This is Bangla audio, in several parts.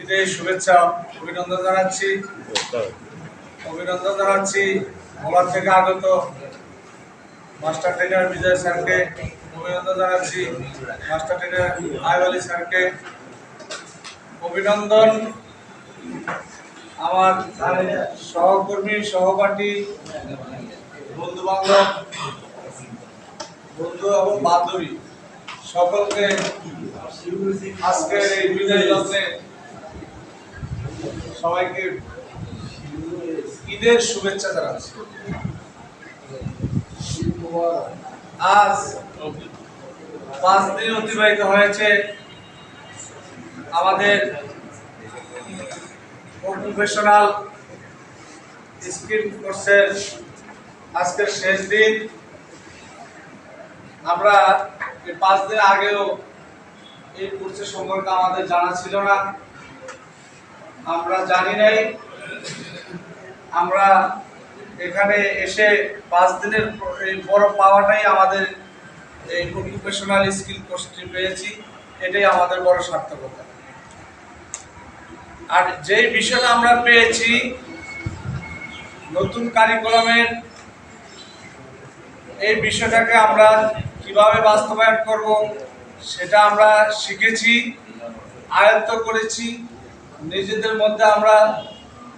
বিদেশ শুভেচ্ছা, অভিনন্দন জানাচ্ছি। অভিনন্দন জানাচ্ছি। ভোলার থেকে আগত মাস্টার ট্রেনার বিজয় স্যারকে অভিনন্দন জানাচ্ছি। মাস্টার ট্রেনার আয়ব আলী স্যারকে অভিনন্দন। আমার সহকর্মী, সহপাঠী বন্ধু বান্ধব বন্ধু এবং বান্ধবী, সকলকে আজকের এই বিজয় যত্নে সবাইকে ঈদের শুভেচ্ছা জানাচ্ছি। আজ পাঁচ দিন অতিবাহিত হয়েছে আমাদের প্রফেশনাল স্কিল কোর্সের আজকের শেষ দিন। আমরা পাঁচ দিন আগেও এই কোর্সের সম্পর্কে আমাদের জানা ছিল না। আমরা জানি নাই। আমরা এখানে এসে পাঁচ দিনের বড় পাওয়াটাই আমাদের এই প্রফেশনাল স্কিল কোর্সটি পেয়েছি। এটাই আমাদের বড় সার্থকতা। আর যেই বিষয়টা আমরা পেয়েছি, নতুন কারিকুলামের এই বিষয়টাকে আমরা কীভাবে বাস্তবায়ন করব, সেটা আমরা শিখেছি, আয়ত্ত করেছি। নিজেদের মধ্যে আমরা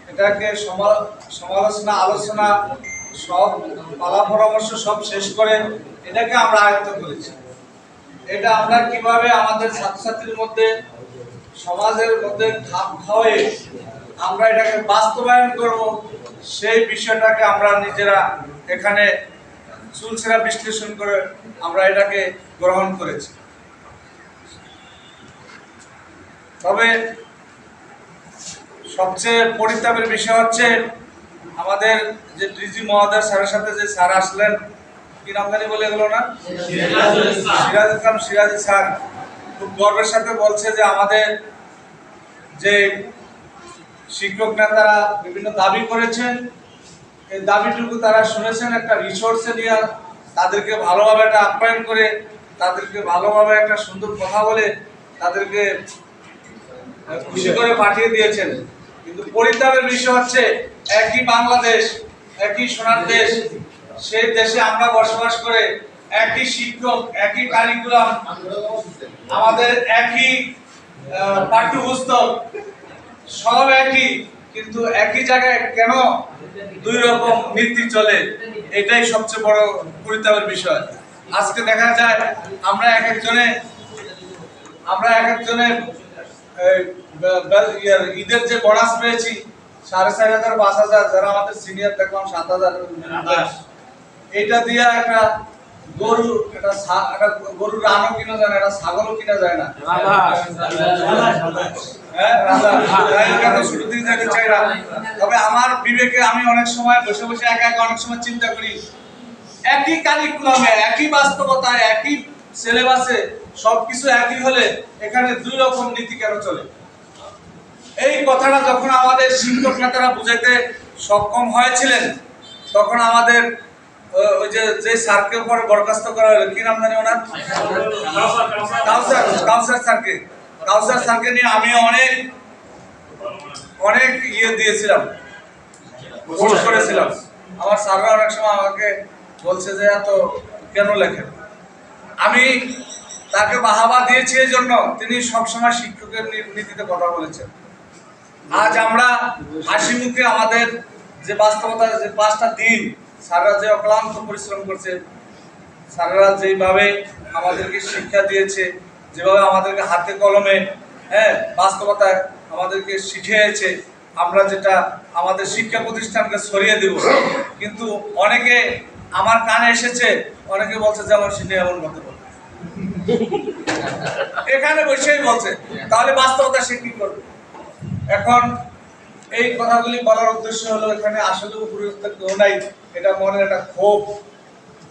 এটাকে সমা- সমালোচনা, আলোচনা, সব পালা পরামর্শ সব শেষ করে এটাকে আমরা আয়ত্ত করেছি। এটা আমরা কীভাবে আমাদের ছাত্রছাত্রীর মধ্যে, সমাজের মধ্যে খাপ খাওয়ে আমরা এটাকে বাস্তবায়ন করব, সেই বিষয়টাকে আমরা নিজেরা এখানে চুলছেরা বিশ্লেষণ করে আমরা এটাকে গ্রহণ করেছি। তবে সবচেয়ে পরিতাপের বিষয় হচ্ছে আমাদের যে ডিজি মহোদয় স্যারের সাথে যে স্যার আসলেন কি নাম জানি বলে গেল না? সিরাজ ইসলাম। সিরাজ স্যার খুব গর্বের সাথে বলছে যে আমাদের যে শিক্ষক নেতারা বিভিন্ন দাবি করেছেন এই দাবিটুকু তারা শুনেছেন একটা রিসোর্সে নিয়ে তাদেরকে ভালোভাবে একটা আপ্যায়ন করে তাদেরকে ভালোভাবে একটা সুন্দর কথা বলে তাদেরকে খুশি করে পাঠিয়ে দিয়েছেন। কিন্তু পরিতাপের বিষয় হচ্ছে, একই বাংলাদেশ, একই সোনার দেশ, সেই দেশে আমরা বসবাস করে একই শিক্ষক, একই কারিকুলাম আমাদের একই পাঠ্যপুস্তক, সব একই, কিন্তু একই জায়গায় কেন দুই রকম নীতি চলে? এটাই সবচেয়ে বড় পরিতাপের বিষয়। আজকে দেখা যায়, আমরা এক একজনে, আমরা এক একজনে ঈদের যে বোনাস পেয়েছি সাড়ে চার হাজার পাঁচ হাজার যারা আমাদের সিনিয়র দেখলাম সাত হাজার। এটা দিয়ে একটা গরু একটা গরুর রানও কিনা যায় না একটা ছাগলও কিনা যায় না। হ্যাঁ, না। তবে আমার বিবেকে আমি অনেক সময় বসে বসে একা একা অনেক সময় চিন্তা করি একই কারিকুলামে একই বাস্তবতায় একই সিলেবাসে সবকিছু একই হলে এখানে দুই রকম নীতি কেন চলে? এই কথাটা যখন আমাদের শিক্ষক নেতারা বুঝাইতে সক্ষম হয়েছিলেন, তখন আমাদের ওই যে যে স্যারকে পরে বরখাস্ত করা হলো, কি নাম জানি ওনার? কাউসার কাউসার স্যারকে। কাউসার স্যারকে নিয়ে আমি অনেক অনেক ইয়ে দিয়েছিলাম করেছিলাম। আমার স্যাররা অনেক সময় আমাকে বলছে যে, এত কেন লেখেন আমি তাকে বাহাবা দিয়েছি এই জন্য। তিনি সবসময় শিক্ষকের নীতিতে কথা বলেছেন। আজ আমরা হাসি মুখে আমাদের যে বাস্তবতা, যে পাঁচটা দিন স্যাররা যে অক্লান্ত পরিশ্রম করছে স্যাররা যেভাবে আমাদেরকে শিক্ষা দিয়েছে, যেভাবে আমাদেরকে হাতে কলমে হ্যাঁ বাস্তবতায় আমাদেরকে শিখিয়েছে, আমরা যেটা আমাদের শিক্ষা প্রতিষ্ঠানকে সরিয়ে দেব। কিন্তু অনেকে আমার কানে এসেছে, অনেকে বলছে যে আমার সিনে এমন করতে এখানে বসেই বলছে, তাহলে বাস্তবতা সে কি করবে? এখন এই কথাগুলি বলার উদ্দেশ্য হলো এখানে আসলে উপযুক্ত কেউ নাই, এটা মনের একটা ক্ষোভ।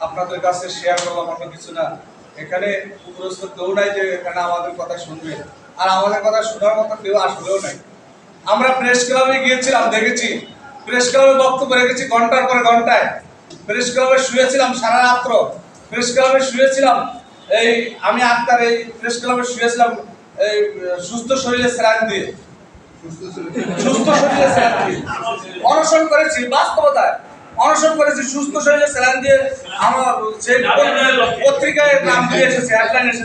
আপনাদের কাছে শেয়ার করলাম, অন্য কিছু না। এখানে উপরস্থ কেউ নাই যে এখানে আমাদের কথা শুনবে। আর আমাদের কথা শোনার মতো কেউ আসলেও নাই। আমরা প্রেস ক্লাবে গিয়েছিলাম, দেখেছি। প্রেস ক্লাবে বক্তব্য রেখেছি ঘণ্টার পরে ঘন্টায়। প্রেস ক্লাবে শুয়েছিলাম সারা রাত্র। প্রেস ক্লাবে শুয়েছিলাম এই আমি আক্তার এই প্রেস ক্লাবে শুয়েছিলাম এই সুস্থ শরীরে স্নান দিয়ে। সুস্থ শরীরে। স্নান দিয়ে। অনশন করেছি বাস্তবতায়। অনশন করেছি সুস্থ শরীরে স্নান দিয়ে আমার সেই পত্রিকায় নাম দিয়ে এসেছে হেডলাইন এসেছে।